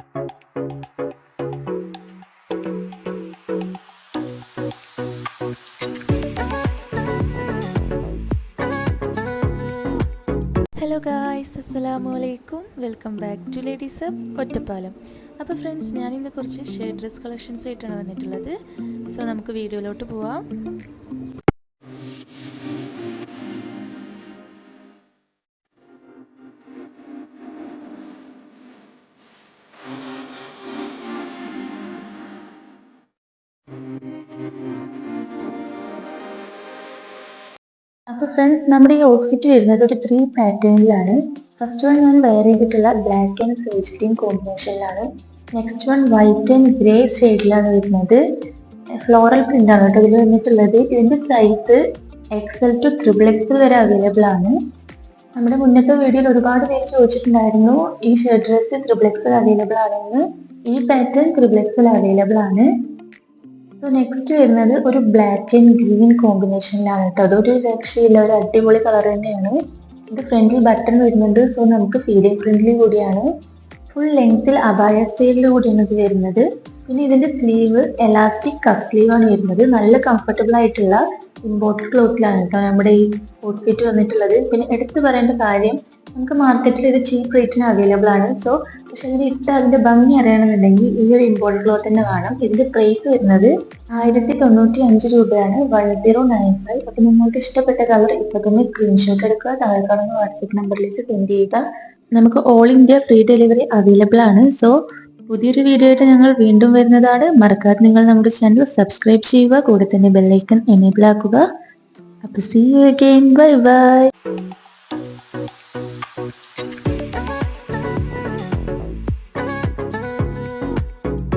Hello guys അസ്സലാമു അലൈക്കും welcome back to ladies up Ottapalam. അപ്പോൾ ഫ്രണ്ട്സ് ഞാനിന്ന് കുറച്ച് ഷെയർ ഡ്രസ് കളക്ഷൻസ് ആയിട്ടാണ് വന്നിട്ടുള്ളത്. സോ നമുക്ക് വീഡിയോയിലോട്ട് പോവാം. അപ്പോൾ ഫ്രണ്ട്സ് നമ്മുടെ ഈ ഔട്ട്ഫിറ്റ് വരുന്നത് ഒരു ത്രീ പാറ്റേണിലാണ് ഫസ്റ്റ് വൺ ഞാൻ വെയർ ചെയ്തിട്ടുള്ള black and green കോമ്പിനേഷനിലാണ് next one white and grey ഷെയ്ഡിലാണ് വരുന്നത്. ഫ്ലോറൽ പ്രിന്റ് ആണ് കേട്ടോ ഇതിൽ വന്നിട്ടുള്ളത്. ഇതിന്റെ size XL to triple XL വരെ അവൈലബിൾ ആണ്. നമ്മുടെ മുന്നത്തെ വീഡിയോയിൽ ഒരുപാട് പേര് ചോദിച്ചിട്ടുണ്ടായിരുന്നു ഈ shirt dress triple XL available ആണെന്ന്. ഈ പാറ്റേൺ ട്രിപ്പിൾ എക്സൽ അവൈലബിൾ ആണ്. സോ നെക്സ്റ്റ് വരുന്നത് ഒരു ബ്ലാക്ക് ആൻഡ് ഗ്രീൻ കോമ്പിനേഷനിലാണ് കേട്ടോ അതൊരു രക്ഷയില്ല ഒരു അടിപൊളി കളർ തന്നെയാണ്. ഇത് ഫ്രണ്ടിൽ ബട്ടൺ വരുന്നുണ്ട്. സോ നമുക്ക് ഫീഡിംഗ് ഫ്രണ്ട്ലി കൂടിയാണ്. ഫുൾ ലെങ്ത്തിൽ അബായ സ്റ്റൈലിൽ കൂടിയാണ് ഇത് വരുന്നത്. പിന്നെ ഇതിന്റെ സ്ലീവ് എലാസ്റ്റിക് കഫ് സ്ലീവാണ് വരുന്നത്. നല്ല കംഫർട്ടബിൾ ആയിട്ടുള്ള ഇമ്പോർട്ടഡ് ക്ലോത്തിലാണ് കേട്ടോ നമ്മുടെ ഈ ഔട്ട്ഫിറ്റ് വന്നിട്ടുള്ളത്. പിന്നെ എടുത്തു പറയേണ്ട കാര്യം നമുക്ക് മാർക്കറ്റിൽ ഇത് ചീപ്പ് റേറ്റിന് അവൈലബിൾ ആണ്. സോ പക്ഷെ അതിന് ഇട്ട് അതിന്റെ ഭംഗി അറിയണമെന്നുണ്ടെങ്കിൽ ഈ ഒരു ഇമ്പോർട്ടഡ് ക്ലോത്ത് തന്നെ വേണം. ഇതിന്റെ പ്രൈസ് വരുന്നത് ആയിരത്തി തൊണ്ണൂറ്റി അഞ്ച് രൂപയാണ്. വൺ സീറോ നയൻ ഫൈവ് അപ്പൊ നിങ്ങൾക്ക് ഇഷ്ടപ്പെട്ട കളർ ഇപ്പൊ തന്നെ സ്ക്രീൻഷോട്ട് എടുക്കുക. താഴെ കാണുന്ന വാട്സപ്പ് നമ്പറിലേക്ക് സെൻഡ് ചെയ്യുക. നമുക്ക് all India free delivery available ആണ്. സോ പുതിയൊരു വീഡിയോ ആയിട്ട് ഞങ്ങൾ വീണ്ടും വരുന്നതാണ്. മറക്കാതെ നിങ്ങൾ നമ്മുടെ ചാനൽ സബ്സ്ക്രൈബ് ചെയ്യുക. കൂടെ തന്നെ ബെല്ലൈക്കൺ എനേബിൾ ആക്കുക. അപ്പൊ see you again bye bye